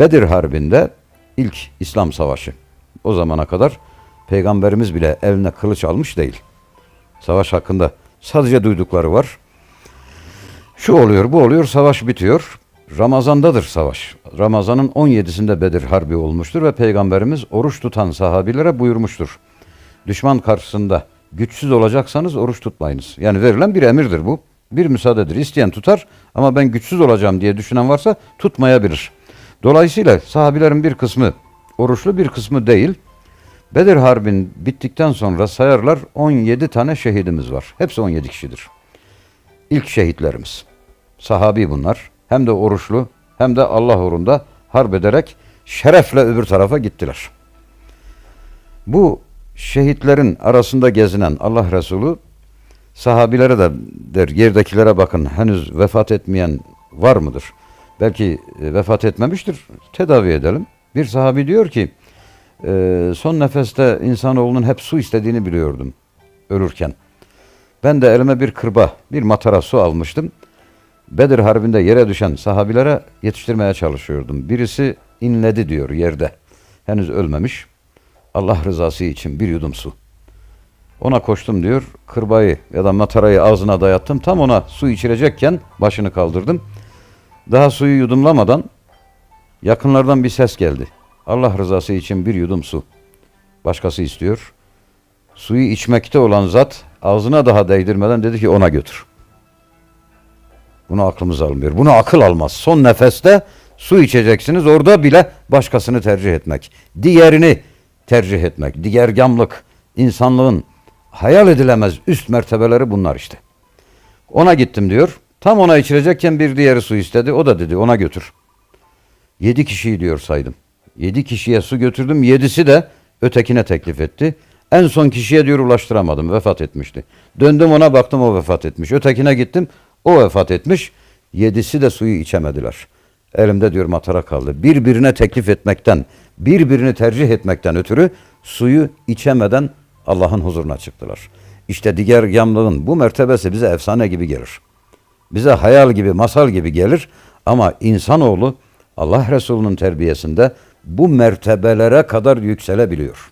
Bedir Harbi'nde ilk İslam Savaşı. O zamana kadar peygamberimiz bile eline kılıç almış değil. Savaş hakkında sadece duydukları var. Şu oluyor, bu oluyor, savaş bitiyor. Ramazandadır savaş. Ramazanın 17'sinde Bedir Harbi olmuştur ve Peygamberimiz oruç tutan sahabilere buyurmuştur. Düşman karşısında güçsüz olacaksanız oruç tutmayınız. Yani verilen bir emirdir bu. Bir müsaadedir. İsteyen tutar ama ben güçsüz olacağım diye düşünen varsa tutmayabilir. Dolayısıyla sahabilerin bir kısmı oruçlu bir kısmı değil. Bedir Harbi'nin bittikten sonra sayarlar 17 tane şehidimiz var. Hepsi 17 kişidir. İlk şehitlerimiz. Sahabi bunlar. Hem de oruçlu hem de Allah uğrunda harp ederek şerefle öbür tarafa gittiler. Bu şehitlerin arasında gezinen Allah Resulü sahabilere de der yerdekilere bakın henüz vefat etmeyen var mıdır? Belki e, vefat etmemiştir. Tedavi edelim. Bir sahabi diyor ki e, son nefeste insanoğlunun hep su istediğini biliyordum ölürken. Ben de elime bir kırba, bir matara su almıştım. Bedir Harbi'nde yere düşen sahabilere yetiştirmeye çalışıyordum. Birisi inledi diyor yerde. Henüz ölmemiş. Allah rızası için bir yudum su. Ona koştum diyor. Kırbayı ya da matarayı ağzına dayattım. Tam ona su içirecekken başını kaldırdım. Daha suyu yudumlamadan yakınlardan bir ses geldi. Allah rızası için bir yudum su. Başkası istiyor. Suyu içmekte olan zat ağzına daha değdirmeden dedi ki ona götür. Bunu aklımız almıyor. Bunu akıl almaz. Son nefeste su içeceksiniz. Orada bile başkasını tercih etmek. Diğerini tercih etmek. Diğergamlık, insanlığın hayal edilemez üst mertebeleri bunlar işte. Ona gittim diyor. Tam ona içirecekken bir diğeri su istedi. O da dedi ona götür. Yedi kişiyi diyor saydım. Yedi kişiye su götürdüm. Yedisi de ötekine teklif etti. En son kişiye diyor ulaştıramadım. Vefat etmişti. Döndüm ona baktım o vefat etmiş. Ötekine gittim. O vefat etmiş. Yedisi de suyu içemediler. Elimde diyor matara kaldı. Birbirine teklif etmekten, birbirini tercih etmekten ötürü suyu içemeden Allah'ın huzuruna çıktılar. İşte diğer yamlığın bu mertebesi bize efsane gibi gelir. Bize hayal gibi, masal gibi gelir ama insanoğlu Allah Resulü'nün terbiyesinde bu mertebelere kadar yükselebiliyor.